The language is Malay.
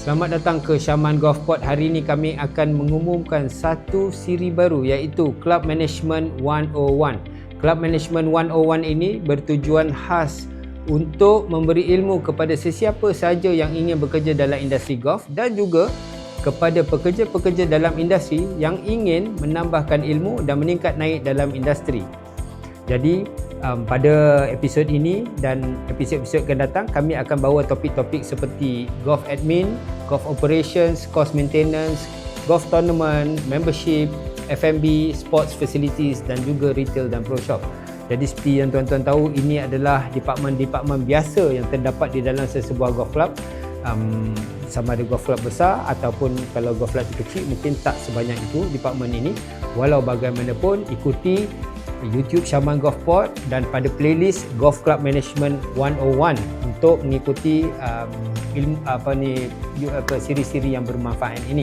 Selamat datang ke Syaman Golf Pod. Hari ini kami akan mengumumkan satu siri baru iaitu Club Management 101. Club Management 101 ini bertujuan khas untuk memberi ilmu kepada sesiapa sahaja yang ingin bekerja dalam industri golf dan juga kepada pekerja-pekerja dalam industri yang ingin menambahkan ilmu dan meningkat naik dalam industri. Jadi um, pada episod ini dan episod-episod akan datang kami akan bawa topik-topik seperti golf admin, golf operations, cost maintenance, golf tournament, membership, F&B, sports facilities dan juga retail dan pro shop. Jadi seperti yang tuan-tuan tahu ini adalah departmen-departmen biasa yang terdapat di dalam sesebuah golf club. Um, sama ada golf club besar ataupun kalau golf club kecil mungkin tak sebanyak itu departmen ini. Walau bagaimanapun ikuti YouTube Syaman Golf Pod dan pada playlist Golf Club Management 101 untuk mengikuti um, ilmu apa ni apa siri-siri yang bermanfaat ini.